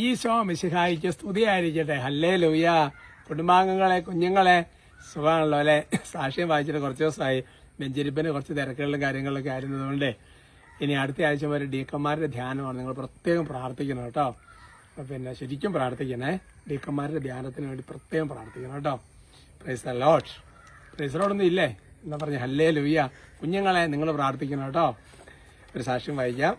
ഈശോ മിശിഹായിക്ക് സ്തുതിയായിരിക്കട്ടെ ഹല്ലേ ലൂയ കുടുംബാംഗങ്ങളെ കുഞ്ഞുങ്ങളെ. സുഖമാണല്ലോ അല്ലെ? സാക്ഷ്യം വായിച്ചിട്ട് കുറച്ച് ദിവസമായി. ബെഞ്ചരിപ്പിന് കുറച്ച് തിരക്കുകളിലും കാര്യങ്ങളിലൊക്കെ ആയിരുന്നതുകൊണ്ട്. ഇനി അടുത്ത ആഴ്ച വരെ ഡീക്കന്മാരുടെ ധ്യാനമാണ്. നിങ്ങൾ പ്രത്യേകം പ്രാർത്ഥിക്കണം കേട്ടോ. പിന്നെ ശരിക്കും പ്രാർത്ഥിക്കണേ. ഡീക്കന്മാരുടെ ധ്യാനത്തിന് വേണ്ടി പ്രത്യേകം പ്രാർത്ഥിക്കണം കേട്ടോ. പ്രൈസ് ലോട്ട് പ്രൈസ് ലോട്ടൊന്നും ഇല്ലേ? എന്നാ പറഞ്ഞ ഹല്ലേ ലൂയ കുഞ്ഞുങ്ങളെ നിങ്ങൾ പ്രാർത്ഥിക്കണം കേട്ടോ. ഒരു സാക്ഷ്യം വായിക്കാം.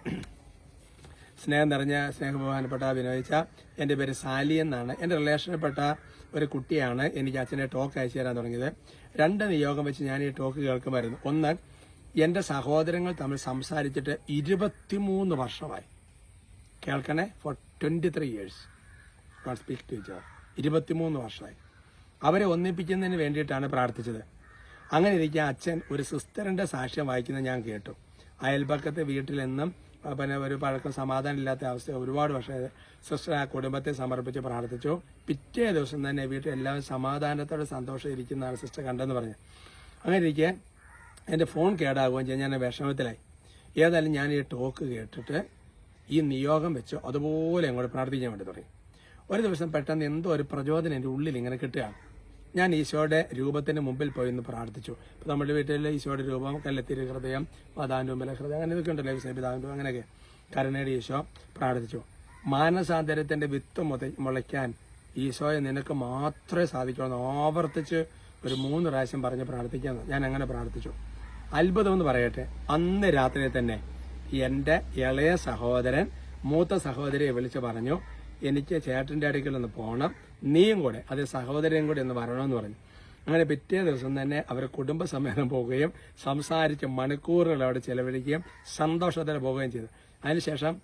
സ്നേഹം നിറഞ്ഞ സ്നേഹബഹുമാനപ്പെട്ട വിനോദിച്ച എന്റെ പേര് സാലി എന്നാണ്. എന്റെ റിലേഷനിൽപ്പെട്ട ഒരു കുട്ടിയാണ് എനിക്ക് അച്ഛനെ ടോക്ക് അയച്ചു തരാൻ തുടങ്ങിയത്. രണ്ട് നിയോഗം വെച്ച് ഞാൻ ഈ ടോക്ക് കേൾക്കുമായിരുന്നു. ഒന്ന് എന്റെ സഹോദരങ്ങൾ തമ്മിൽ സംസാരിച്ചിട്ട് ഇരുപത്തിമൂന്ന് വർഷമായി. കേൾക്കണേ? For twenty three years speak to each other ഇരുപത്തിമൂന്ന് വർഷമായി. അവരെ ഒന്നിപ്പിക്കുന്നതിന് വേണ്ടിയിട്ടാണ് പ്രാർത്ഥിച്ചത്. അങ്ങനെ ഇരിക്കെ അച്ഛൻ ഒരു സിസ്റ്ററിന്റെ സാക്ഷ്യം വായിക്കുന്നത് ഞാൻ കേട്ടു. അയൽപക്കത്തെ വീട്ടിൽ നിന്നും പിന്നെ ഒരു പഴക്കം സമാധാനം ഇല്ലാത്ത അവസ്ഥ ഒരുപാട് വർഷം സിസ്റ്റർ ആ കുടുംബത്തെ സമർപ്പിച്ച് പ്രാർത്ഥിച്ചു. പിറ്റേ ദിവസം തന്നെ വീട്ടിൽ എല്ലാവരും സമാധാനത്തോടെ സന്തോഷം ഇരിക്കുന്നതാണ് സിസ്റ്റർ കണ്ടെന്ന് പറഞ്ഞു. അങ്ങനെ ഇരിക്കെ എന്റെ ഫോൺ കേടാകുകയും ചെയ്ത്. ഞാൻ വിഷമത്തിലായി. ഏതായാലും ഞാൻ ഈ ടോക്ക് കേട്ടിട്ട് ഈ നിയോഗം വെച്ച് അതുപോലെ അങ്ങോട്ട് പ്രാർത്ഥിക്കാൻ വേണ്ടി തുടങ്ങി. ഒരു ദിവസം പെട്ടെന്ന് എന്തോ ഒരു പ്രചോദനം എന്റെ ഉള്ളിൽ ഇങ്ങനെ കിട്ടുകയാണ്. ഞാൻ ഈശോയുടെ രൂപത്തിന് മുമ്പിൽ പോയി ഒന്ന് പ്രാർത്ഥിച്ചു. ഇപ്പം നമ്മുടെ വീട്ടിലെ ഈശോയുടെ രൂപം കല്ലെത്തിരി ഹൃദയം മാതാവിന്റെ ഹൃദയം അങ്ങനെ ഇതൊക്കെ ഉണ്ടല്ലോ പിതാവിന്റെ അങ്ങനെയൊക്കെ കരുണയുടെ ഈശോ പ്രാർത്ഥിച്ചു. മാനസാന്തരത്തിന്റെ വിത്ത് മുത മുളയ്ക്കാൻ ഈശോയെ നിനക്ക് മാത്രമേ സാധിക്കുള്ളൂ ആവർത്തിച്ച് ഒരു മൂന്ന് പ്രാവശ്യം പറഞ്ഞ് പ്രാർത്ഥിക്കാൻ ഞാൻ അങ്ങനെ പ്രാർത്ഥിച്ചു. അത്ഭുതം എന്ന് പറയട്ടെ അന്ന് രാത്രി തന്നെ എന്റെ ഇളയ സഹോദരൻ മൂത്ത സഹോദരിയെ വിളിച്ച് പറഞ്ഞു എനിക്ക് ചേട്ടന്റെ അടുക്കൽ ഒന്ന് പോകണം നീയും കൂടെ അത് സഹോദരനും കൂടെ ഒന്ന് വരണമെന്ന് പറഞ്ഞു. അങ്ങനെ പിറ്റേ ദിവസം തന്നെ അവർ കുടുംബസമേതം പോവുകയും സംസാരിച്ച് മണിക്കൂറുകൾ അവിടെ ചെലവഴിക്കുകയും സന്തോഷത്തോടെ പോവുകയും ചെയ്തു. അതിനുശേഷം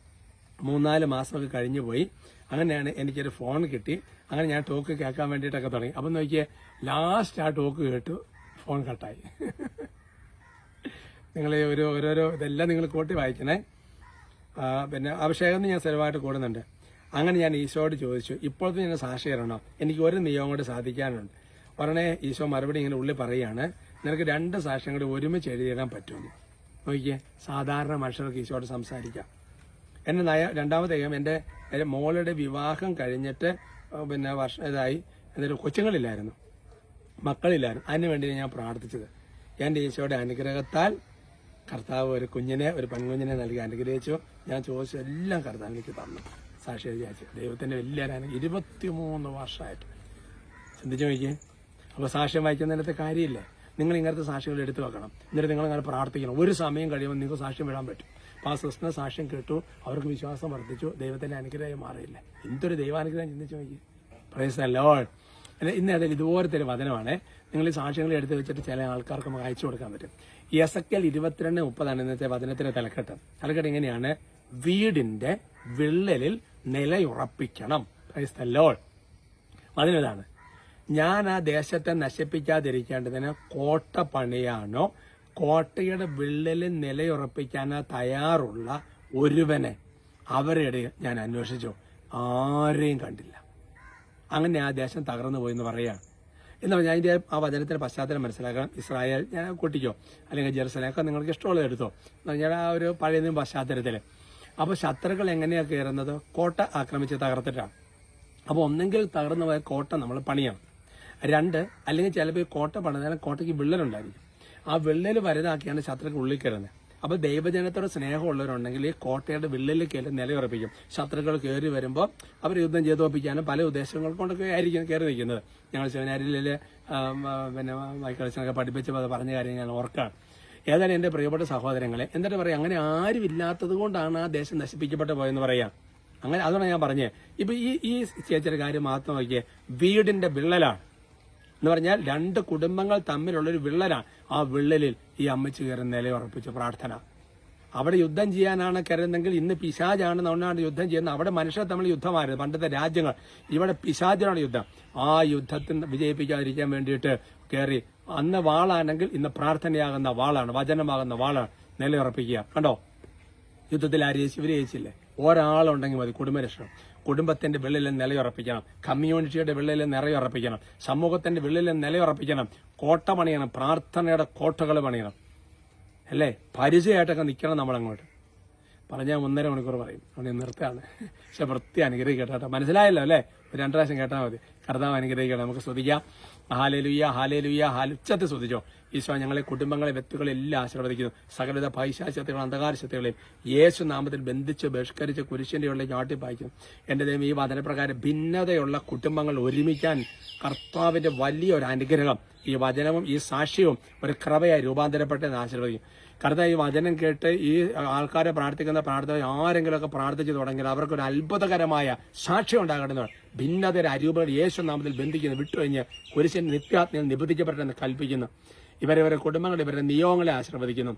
മൂന്നാൽ മാസമൊക്കെ കഴിഞ്ഞു പോയി. അങ്ങനെയാണ് എനിക്കൊരു ഫോൺ കിട്ടി. അങ്ങനെ ഞാൻ ടോക്ക് കേൾക്കാൻ വേണ്ടിയിട്ടൊക്കെ തുടങ്ങി. അപ്പം നോക്കിയേ ലാസ്റ്റ് ആ ടോക്ക് കേട്ടു ഫോൺ കട്ടായി. നിങ്ങൾ ഓരോ ഓരോരോ ഇതെല്ലാം നിങ്ങൾ കൂട്ടി വായിക്കണേ. പിന്നെ അഭിഷേകം ഞാൻ സ്ഥിരമായിട്ട് കൂടുന്നുണ്ട്. അങ്ങനെ ഞാൻ ഈശോയോട് ചോദിച്ചു ഇപ്പോഴത്തെ ഞാൻ സാക്ഷി തരണോ എനിക്ക് ഒരു നിയമം കൊണ്ട് സാധിക്കാനുണ്ട്. ഉടനെ ഈശോ മറുപടി ഇങ്ങനെ ഉള്ളിൽ പറയുകയാണ് നിനക്ക് രണ്ട് സാക്ഷ്യം കൂടി ഒരുമിച്ച് എഴുതിയിടാൻ പറ്റുമെന്ന്. നോക്കിയേ സാധാരണ മനുഷ്യർക്ക് ഈശോയോട് സംസാരിക്കാം. എന്നെ നയ രണ്ടാമത്തെ കാര്യം എന്റെ എന്റെ മോളുടെ വിവാഹം കഴിഞ്ഞിട്ട് പിന്നെ വർഷം ഇതായി എന്നിട്ട് കൊച്ചുങ്ങളില്ലായിരുന്നു. മക്കളില്ലായിരുന്നു. അതിനു വേണ്ടി ഞാൻ പ്രാർത്ഥിച്ചത്. എന്റെ ഈശോയുടെ അനുഗ്രഹത്താൽ കർത്താവ് ഒരു കുഞ്ഞിനെ ഒരു പെൺകുഞ്ഞിനെ നൽകി അനുഗ്രഹിച്ചു. ഞാൻ ചോദിച്ചു എല്ലാം കർത്താവ് എനിക്ക് തന്നു. സാക്ഷി വിചാരിച്ചു. ദൈവത്തിന്റെ വലിയ അനുഗ്രഹം ഇരുപത്തിമൂന്ന് വർഷമായിട്ട്. ചിന്തിച്ചു നോക്കിയേ. അപ്പോൾ സാക്ഷ്യം വായിക്കുന്നതിനകത്ത് കാര്യമില്ല? നിങ്ങൾ ഇങ്ങനത്തെ സാക്ഷികൾ എടുത്തു വെക്കണം. എന്നിട്ട് നിങ്ങൾ അങ്ങനെ പ്രാർത്ഥിക്കണം. ഒരു സമയം കഴിയുമ്പോൾ നിങ്ങൾക്ക് സാക്ഷ്യം വിടാൻ പറ്റും. അപ്പോൾ ആ സിസ്റ്ററിനെ സാക്ഷ്യം കേട്ടു. അവർക്ക് വിശ്വാസം വർദ്ധിച്ചു. ദൈവത്തിന്റെ അനുഗ്രഹം മാറിയില്ല. എന്തൊരു ദൈവാനുഗ്രഹം ചിന്തിച്ചു നോക്കി പ്രൈസ് അല്ലെ ഇന്ന് അതിൽ ഇതുപോലത്തെ ഒരു വചനമാണ്. നിങ്ങൾ ഈ സാക്ഷ്യങ്ങൾ എടുത്തു വെച്ചിട്ട് ചില ആൾക്കാർക്ക് നമുക്ക് അയച്ചു കൊടുക്കാൻ പറ്റും. എസക്കൽ ഇരുപത്തിരണ്ട് മുപ്പതാണ് ഇന്നത്തെ വചനത്തിന്റെ തലക്കെട്ട്. തലക്കെട്ട് ഇങ്ങനെയാണ് വീടിന്റെ വിള്ളലിൽ നിലയുറപ്പിക്കണം. ലോഡ് അതിനതാണ് ഞാൻ ആ ദേശത്തെ നശിപ്പിക്കാതിരിക്കേണ്ടതിന് കോട്ട പണിയാനോ കോട്ടയുടെ വിള്ളലിൽ നിലയുറപ്പിക്കാനോ തയ്യാറുള്ള ഒരുവനെ അവരുടെ ഞാൻ അന്വേഷിച്ചു. ആരെയും കണ്ടില്ല. അങ്ങനെ ആ ദേശം തകർന്നു പോയി എന്ന് പറയുകയാണ്. എന്ന് പറഞ്ഞാൽ അതിന്റെ ആ വചനത്തിന്റെ പശ്ചാത്തലം മനസ്സിലാക്കണം. ഇസ്രായേൽ ഞാൻ കൂട്ടിക്കോ. അല്ലെങ്കിൽ ജെറുസലേമൊക്കെ നിങ്ങൾക്ക് ഇഷ്ടമുള്ളത് എടുത്തോ. എന്ന് പറഞ്ഞാൽ ആ ഒരു പഴയ പശ്ചാത്തലത്തിൽ. അപ്പോൾ ശത്രുക്കൾ എങ്ങനെയാ കയറുന്നത്? കോട്ട ആക്രമിച്ച് തകർത്തിട്ടാണ്. അപ്പോൾ ഒന്നെങ്കിൽ തകർന്നു പോയ കോട്ട നമ്മൾ പണിയണം. രണ്ട് അല്ലെങ്കിൽ ചിലപ്പോൾ ഈ കോട്ട പണിതാൽ കോട്ടയ്ക്ക് വിള്ളലുണ്ടായിരിക്കും ആ വിള്ളൽ വലുതാക്കിയാണ് ശത്രുക്കൾ ഉള്ളിൽ കയറുന്നത്. അപ്പോൾ ദൈവജനത്തോട് സ്നേഹമുള്ളവരുണ്ടെങ്കിൽ ഈ കോട്ടയുടെ വിള്ളലിൽ കയറി നിലയുറപ്പിക്കും. ശത്രുക്കൾ കയറി വരുമ്പോൾ അവർ യുദ്ധം ചെയ്തു പല ഉദ്ദേശങ്ങൾ കൊണ്ടൊക്കെ ആയിരിക്കും കയറി നിൽക്കുന്നത്. ഞങ്ങൾ സെമിനാരിലെ പിന്നെ മൈക്കിളച്ചനൊക്കെ പഠിപ്പിച്ചപ്പോൾ അത് പറഞ്ഞ കാര്യം ഞാൻ ഓർക്കാണ്. ഏതായാലും എന്റെ പ്രിയപ്പെട്ട സഹോദരങ്ങളെ? എന്നിട്ട് പറയാം അങ്ങനെ ആരും ഇല്ലാത്തത് കൊണ്ടാണ് ആ ദേശം നശിപ്പിക്കപ്പെട്ടു പോയെന്ന് പറയാം. അങ്ങനെ അതാണ് ഞാൻ പറഞ്ഞത് ഇപ്പൊ ഈ ഈ ചേച്ചിയുടെ കാര്യം മാത്രം നോക്കിയേ വീടിന്റെ വിള്ളലാണ്. എന്ന് പറഞ്ഞാൽ രണ്ട് കുടുംബങ്ങൾ തമ്മിലുള്ള ഒരു വിള്ളലാണ്. ആ വിള്ളലിൽ ഈ അമ്മച്ച് കയറി നിലയുറപ്പിച്ച പ്രാർത്ഥന. അവിടെ യുദ്ധം ചെയ്യാനാണ് കരുതുന്നെങ്കിൽ ഇന്ന് പിശാജാണ് നമ്മളാണ് യുദ്ധം ചെയ്യുന്നത്. അവിടെ മനുഷ്യർ തമ്മിൽ യുദ്ധമായിരുന്നു. പണ്ടത്തെ രാജ്യങ്ങൾ. ഇവിടെ പിശാജാണ് യുദ്ധം. ആ യുദ്ധത്തിന് വിജയിപ്പിക്കാതിരിക്കാൻ വേണ്ടിയിട്ട് കയറി അന്ന് വാളാണെങ്കിൽ ഇന്ന് പ്രാർത്ഥനയാകുന്ന വാളാണ് വചനമാകുന്ന വാളാണ് നിലയുറപ്പിക്കുക. കണ്ടോ? യുദ്ധത്തിൽ ആര് ജയിച്ചു? ഇവർ ജയിച്ചില്ലേ? ഒരാളുണ്ടെങ്കിൽ മതി കുടുംബരക്ഷണം. കുടുംബത്തിന്റെ വിള്ളിൽ നിലയുറപ്പിക്കണം. കമ്മ്യൂണിറ്റിയുടെ വിള്ളിൽ നിലയുറപ്പിക്കണം സമൂഹത്തിന്റെ വിള്ളിൽ നിലയുറപ്പിക്കണം. കോട്ട പണിയണം പ്രാർത്ഥനയുടെ കോട്ടകൾ പണിയണം. അല്ലേ? പരിചയമായിട്ടൊക്കെ നിൽക്കണം നമ്മളങ്ങോട്ട്. പറഞ്ഞാൽ ഒന്നര മണിക്കൂർ പറയും. അവിടെ നിർത്തുകയാണ് പക്ഷെ വൃത്തി അനുഗ്രഹിക്കട്ടെ കേട്ടോ. മനസ്സിലായല്ലോ അല്ലേ? രണ്ട് പ്രാവശ്യം കേട്ടാൽ മതി. കർത്താവ് അനുഗ്രഹിക്കണം നമുക്ക് ശ്രദ്ധിക്കാം. ഹാലലുയ ഹാലലുയ ഹാലുച്ചത്തെ ശ്രദ്ധിച്ചോ? ഈശോ ഞങ്ങളെ കുടുംബങ്ങളെ വ്യക്തികളെ എല്ലാം ആശീർവദിക്കുന്നു. സകലത പൈശാശക്തികളും അന്ധകാര ശക്തികളെയും യേശു നാമത്തിൽ ബന്ധിച്ച് ബഹിഷ്കരിച്ച് കുരിശിന്റെ ഉള്ള ചാട്ടിപ്പായിക്കുന്നു എന്റെ ദൈവം ഈ വചനപ്രകാരം ഭിന്നതയുള്ള കുടുംബങ്ങൾ ഒരുമിക്കാൻ കർത്താവിന്റെ വലിയൊരു അനുഗ്രഹം ഈ വചനവും ഈ സാക്ഷ്യവും ഒരു കൃപയായി രൂപാന്തരപ്പെട്ടെന്ന് ആശീർവദിക്കും. കർത്ത ഈ വചനം കേട്ട് ഈ ആൾക്കാരെ പ്രാർത്ഥിക്കുന്ന പ്രാർത്ഥന ആരെങ്കിലുമൊക്കെ പ്രാർത്ഥിച്ചു തുടങ്ങിയാൽ അവർക്കൊരു അത്ഭുതകരമായ സാക്ഷ്യം ഉണ്ടാകണമെന്നാണ്. ഭിന്നതയുടെ അരൂപകൾ യേശു നാമത്തിൽ ബന്ധിക്കുന്നു വിട്ടുകഴിഞ്ഞ് കുരിശൻ നിത്യാത്മയിൽ നിബന്ധിക്കപ്പെട്ടെന്ന് കൽപ്പിക്കുന്നു. ഇവരവരെ കുടുംബങ്ങൾ ഇവരുടെ നിയോഗങ്ങളെ ആശീർവദിക്കുന്നു.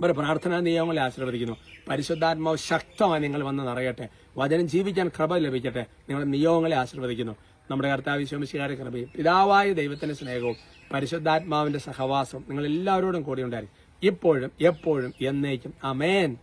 ഇവരുടെ പ്രാർത്ഥനാ നിയോഗങ്ങളെ ആശീർവദിക്കുന്നു. പരിശുദ്ധാത്മാവ് ശക്തമായി നിങ്ങൾ വന്ന് നിറയട്ടെ. വചനം ജീവിക്കാൻ കൃപ ലഭിക്കട്ടെ. നിങ്ങളുടെ നിയോഗങ്ങളെ ആശീർവദിക്കുന്നു. നമ്മുടെ കർത്താവ് വിശ്വമിശികാരെ കൃപയും പിതാവായ ദൈവത്തിന്റെ സ്നേഹവും പരിശുദ്ധാത്മാവിന്റെ സഹവാസവും നിങ്ങൾ എല്ലാവരോടും കൂടി ഉണ്ടായിരിക്കും. ഇപ്പോഴും എപ്പോഴും എന്നേക്കും. അമേൻ